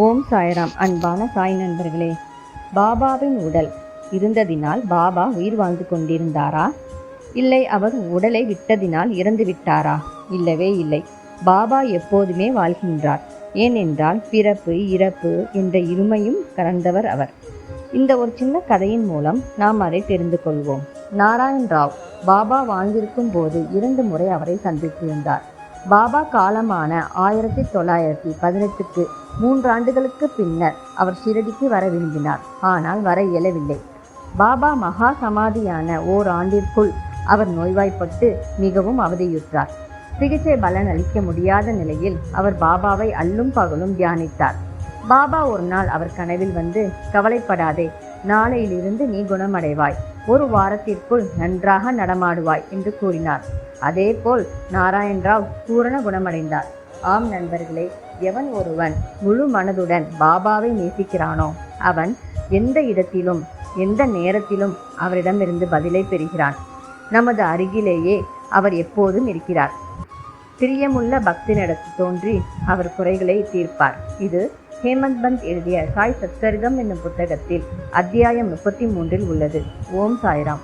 ஓம் சாய்ராம். அன்பான சாய் நண்பர்களே பாபாவின் உடல் இருந்ததினால் பாபா உயிர் வாழ்ந்து கொண்டிருந்தாரா? இல்லை அவர் உடலை விட்டதினால் இறந்து விட்டாரா? இல்லவே இல்லை. பாபா எப்போதுமே வாழ்கின்றார். ஏனென்றால் பிறப்பு இறப்பு என்ற இருமையும் கலந்தவர் அவர். இந்த ஒரு சின்ன கதையின் மூலம் நாம் அதை தெரிந்து கொள்வோம். நாராயண் ராவ் பாபா வாழ்ந்திருக்கும் போது இரண்டு முறை அவரை சந்தித்திருந்தார். பாபா காலமான ஆயிரத்தி தொள்ளாயிரத்தி பதினெட்டுக்கு மூன்றாண்டுகளுக்கு பின்னர் அவர் ஷிரடிக்கு வர விரும்பினார். ஆனால் வர இயலவில்லை. பாபா மகா சமாதியான ஓர் ஆண்டிற்குள் அவர் நோய்வாய்ப்பட்டு மிகவும் அவதியுற்றார். சிகிச்சை பலன் அளிக்க முடியாத நிலையில் அவர் பாபாவை அல்லும் பகலும் தியானித்தார். பாபா ஒரு நாள் அவர் கனவில் வந்து கவலைப்படாதே நாளையிலிருந்து நீ குணமடைவாய். ஒரு வாரத்திற்குள் நன்றாக நடமாடுவாய் என்று கூறினார். அதேபோல் நாராயண் ராவ் பூரண குணமடைந்தார். ஆம் நண்பர்களே எவன் ஒருவன் முழு மனதுடன் பாபாவை நேசிக்கிறானோ அவன் எந்த இடத்திலும் எந்த நேரத்திலும் அவரிடமிருந்து பதிலை பெறுகிறான். நமது அருகிலேயே அவர் எப்போதும் இருக்கிறார். பிரியமுள்ள பக்தனிடத்து தோன்றி அவர் குறைகளை தீர்ப்பார். இது ஹேமந்த் பந்த் எழுதிய சாய் சத்சரிதம் என்னும் புத்தகத்தில் அத்தியாயம் முப்பத்தி மூன்றில் உள்ளது. ஓம் சாய்ராம்.